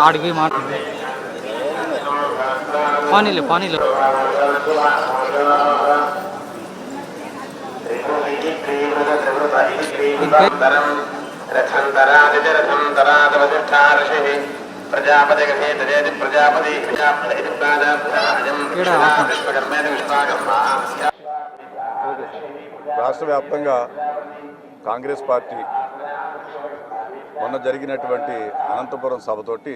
ఆడికి పోయి మాట్లాడు పానీలే పానీలే. ప్రజాపతి ప్రజాపతి రాష్ట్ర వ్యాప్తంగా కాంగ్రెస్ పార్టీ మొన్న జరిగినటువంటి అనంతపురం సభతోటి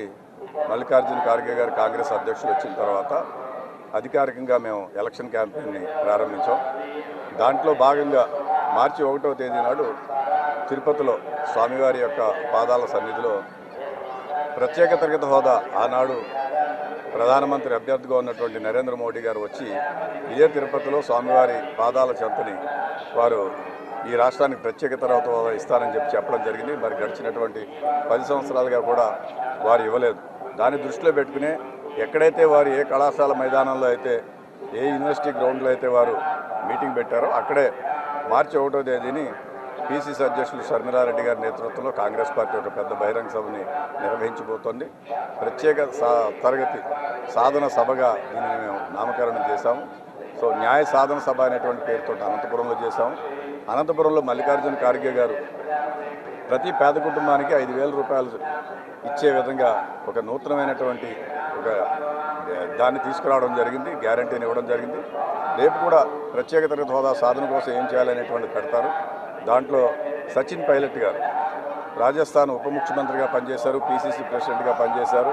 మల్లికార్జున ఖార్గే గారు కాంగ్రెస్ అధ్యక్షులు వచ్చిన తర్వాత అధికారికంగా మేము ఎలక్షన్ క్యాంపెయిన్ని ప్రారంభించాం. దాంట్లో భాగంగా మార్చి ఒకటవ తేదీ నాడు తిరుపతిలో స్వామివారి యొక్క పాదాల సన్నిధిలో ప్రత్యేక తరగతి హోదా ఆనాడు ప్రధానమంత్రి అభ్యర్థిగా ఉన్నటువంటి నరేంద్ర మోడీ గారు వచ్చి ఇదే తిరుపతిలో స్వామివారి పాదాల చెంతని వారు ఈ రాష్ట్రానికి ప్రత్యేక తర్వాత ఇస్తానని ఇస్తారని చెప్పి చెప్పడం జరిగింది. మరి గడిచినటువంటి పది సంవత్సరాలుగా కూడా వారు ఇవ్వలేదు. దాన్ని దృష్టిలో పెట్టుకునే ఎక్కడైతే వారు ఏ కళాశాల మైదానంలో అయితే ఏ యూనివర్సిటీ గ్రౌండ్లో అయితే వారు మీటింగ్ పెట్టారో అక్కడే మార్చి ఒకటో తేదీని పీసీసీ అధ్యక్షులు షర్మిలారెడ్డి గారి నేతృత్వంలో కాంగ్రెస్ పార్టీ ఒక పెద్ద బహిరంగ సభని నిర్వహించబోతోంది. ప్రత్యేక సా తరగతి సాధన సభగా దీనిని మేము నామకరణం చేశాము. సో న్యాయ సాధన సభ అనేటువంటి పేరుతో అనంతపురంలో చేశాము. అనంతపురంలో మల్లికార్జున ఖార్గే గారు ప్రతి పేద కుటుంబానికి ఐదు వేల రూపాయలు ఇచ్చే విధంగా ఒక నూతనమైనటువంటి ఒక దాన్ని తీసుకురావడం జరిగింది గ్యారంటీని ఇవ్వడం జరిగింది. రేపు కూడా ప్రత్యేక తరగతి హోదా సాధన కోసం ఏం చేయాలనేటువంటి పెడతారు. దాంట్లో సచిన్ పైలట్ గారు రాజస్థాన్ ఉప ముఖ్యమంత్రిగా పనిచేశారు పిసిసి ప్రెసిడెంట్గా పనిచేశారు.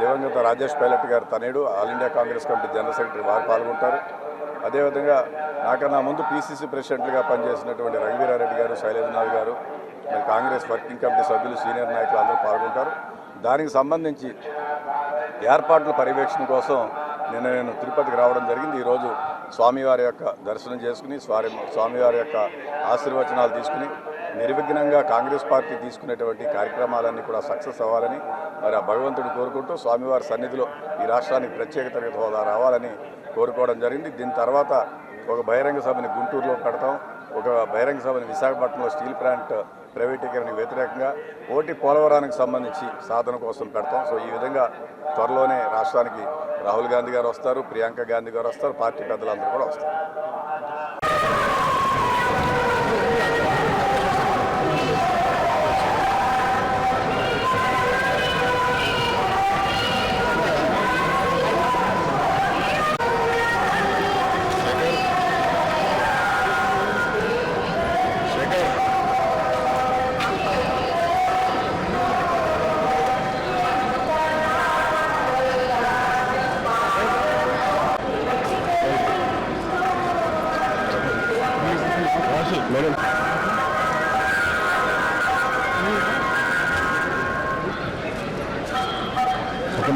దివంగత రాజేష్ పైలట్ గారు తనేడు all India Congress committee general secretary వారు పాల్గొంటారు. అదేవిధంగా నాకన్నా ముందు పీసీసీ ప్రెసిడెంట్గా పనిచేసినటువంటి రఘువీరారెడ్డి గారు శైలేంద్రనాథ్ గారు మరి కాంగ్రెస్ వర్కింగ్ కమిటీ సభ్యులు సీనియర్ నాయకులు అందరూ పాల్గొంటారు. దానికి సంబంధించి ఏర్పాట్ల పర్యవేక్షణ కోసం నిన్న నేను తిరుపతికి రావడం జరిగింది. ఈరోజు స్వామివారి యొక్క దర్శనం చేసుకుని స్వామి స్వామివారి యొక్క ఆశీర్వచనాలు తీసుకుని నిర్విఘ్నంగా కాంగ్రెస్ పార్టీ తీసుకునేటువంటి కార్యక్రమాలన్నీ కూడా సక్సెస్ అవ్వాలని మరి ఆ భగవంతుడు కోరుకుంటూ స్వామివారి సన్నిధిలో ఈ రాష్ట్రానికి ప్రత్యేక తరగతి హోదా రావాలని కోరుకోవడం జరిగింది. దీని తర్వాత ఒక బహిరంగ సభని గుంటూరులో పెడతాం. ఒక బహిరంగ సభని విశాఖపట్నంలో స్టీల్ ప్లాంట్ ప్రైవేటీకరణకు వ్యతిరేకంగా ఓటి పోలవరానికి సంబంధించి సాధన కోసం పెడతాం. సో ఈ విధంగా త్వరలోనే రాష్ట్రానికి రాహుల్ గాంధీ గారు వస్తారు ప్రియాంక గాంధీ గారు వస్తారు పార్టీ పెద్దలందరూ కూడా వస్తారు.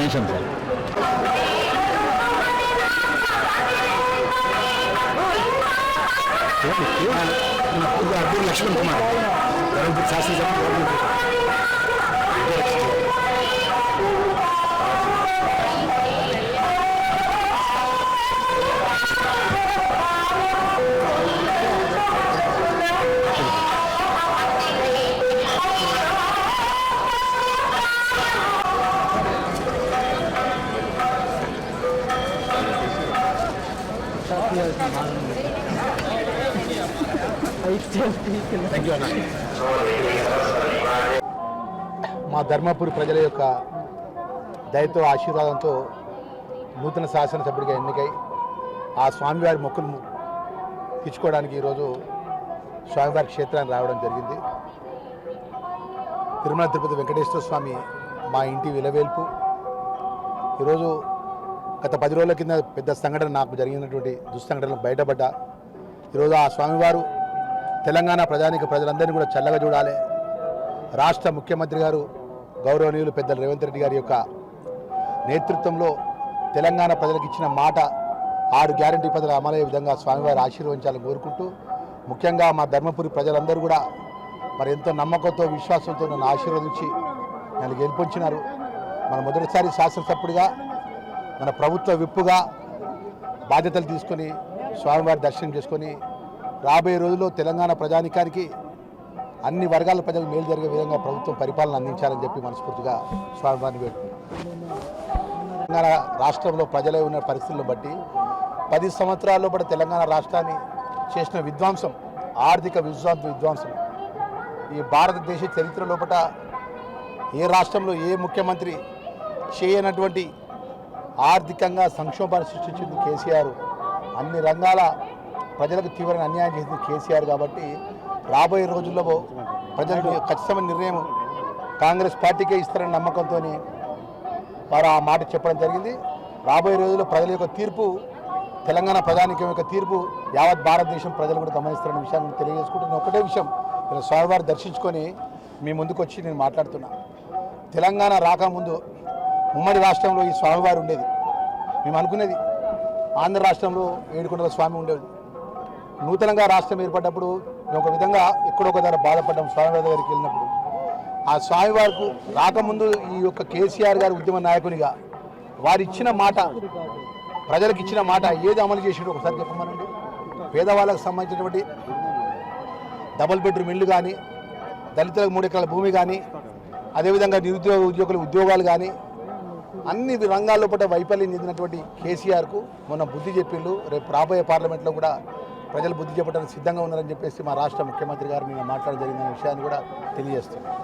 anlatmaya çalışalım. Yani, bu yaklaşımın kumarı. Yani bu tersi zaman olmayacak. Gereksiz. మా ధర్మపురి ప్రజల యొక్క దయతో ఆశీర్వాదంతో నూతన శాసనసభ్యుడిగా ఎన్నికై ఆ స్వామివారి మొక్కులు తీర్చుకోవడానికి ఈరోజు స్వామివారి క్షేత్రానికి రావడం జరిగింది. తిరుమల తిరుపతి వెంకటేశ్వర స్వామి మా ఇంటి విలవేల్పు. ఈరోజు గత పది రోజుల కింద పెద్ద సంఘటన నాకు జరిగినటువంటి దుస్సంఘటనలు బయటపడ్డా. ఈరోజు ఆ స్వామివారు తెలంగాణ ప్రజానికి ప్రజలందరినీ కూడా చల్లగా చూడాలి. రాష్ట్ర ముఖ్యమంత్రి గారు గౌరవనీయులు పెద్దలు రేవంత్ రెడ్డి గారి యొక్క నేతృత్వంలో తెలంగాణ ప్రజలకు ఇచ్చిన మాట ఆరు గ్యారంటీ పదవులు అమలయ్యే విధంగా స్వామివారు ఆశీర్వదించాలని కోరుకుంటూ ముఖ్యంగా మా ధర్మపురి ప్రజలందరూ కూడా మరి ఎంతో నమ్మకంతో విశ్వాసంతో నన్ను ఆశీర్వదించి నన్ను గెలిపించినారు. మన మొదటిసారి శాసనసభ్యుడిగా మన ప్రభుత్వ విప్పుగా బాధ్యతలు తీసుకొని స్వామివారి దర్శనం చేసుకొని రాబోయే రోజుల్లో తెలంగాణ ప్రజానికానికి అన్ని వర్గాల ప్రజలు మేలు జరిగే విధంగా ప్రభుత్వం పరిపాలన అందించాలని చెప్పి మనస్ఫూర్తిగా స్వామివారిని వేడుకుంటున్నాను. తెలంగాణ రాష్ట్రంలో ప్రజలే ఉన్న పరిస్థితులను బట్టి పది సంవత్సరాల్లో కూడా తెలంగాణ రాష్ట్రాన్ని చేసిన విధ్వంసం ఆర్థిక విధ్వంసం విధ్వంసం. ఈ భారతదేశ చరిత్ర లోపల ఏ రాష్ట్రంలో ఏ ముఖ్యమంత్రి చేయనటువంటి ఆర్థికంగా సంక్షోభాన్ని సృష్టించింది కేసీఆర్. అన్ని రంగాల ప్రజలకు తీవ్రమైన అన్యాయం చేసింది కేసీఆర్ కాబట్టి రాబోయే రోజుల్లో ప్రజలకు ఖచ్చితమైన నిర్ణయం కాంగ్రెస్ పార్టీకే ఇస్తారని నమ్మకంతో వారు ఆ మాట చెప్పడం జరిగింది. రాబోయే రోజుల్లో ప్రజల యొక్క తీర్పు తెలంగాణ ప్రధానికం యొక్క తీర్పు యావత్ భారతదేశం ప్రజలు కూడా గమనిస్తారన్న విషయాన్ని తెలియజేసుకుంటున్న. ఒకటే విషయం ఇలా స్వామివారు దర్శించుకొని మీ ముందుకు వచ్చి నేను మాట్లాడుతున్నా. తెలంగాణ రాకముందు ఉమ్మడి రాష్ట్రంలో ఈ స్వామివారు ఉండేది. మేము అనుకునేది ఆంధ్ర రాష్ట్రంలో ఏడుకొండల స్వామి ఉండేది నూతనంగా రాష్ట్రం ఏర్పడ్డప్పుడు మేము ఒక విధంగా ఎక్కడో ఒక బాధపడ్డాం స్వామివారి దగ్గరికి వెళ్ళినప్పుడు. ఆ స్వామివారికి రాకముందు ఈ యొక్క కేసీఆర్ గారి ఉద్యమ నాయకునిగా వారిచ్చిన మాట ప్రజలకు ఇచ్చిన మాట ఏది అమలు చేసిండో ఒకసారి చెప్పమనండి. పేదవాళ్ళకు సంబంధించినటువంటి డబుల్ బెడ్రూమ్ ఇల్లు కానీ దళితులకు మూడు ఎకరాల భూమి కానీ అదేవిధంగా నిరుద్యోగ ఉద్యోగుల ఉద్యోగాలు కానీ అన్ని రంగాల్లో పట్ల వైఫల్యం చెందినటువంటి కేసీఆర్కు మొన్న బుద్ధి చెప్పిండు. రేపు రాబోయే పార్లమెంట్లో కూడా ప్రజలు బుద్ధి చెప్పడానికి సిద్ధంగా ఉన్నారని చెప్పేసి మా రాష్ట్ర ముఖ్యమంత్రి గారు నిన్న మాట్లాడడం జరిగిన విషయాన్ని కూడా తెలియజేస్తున్నాను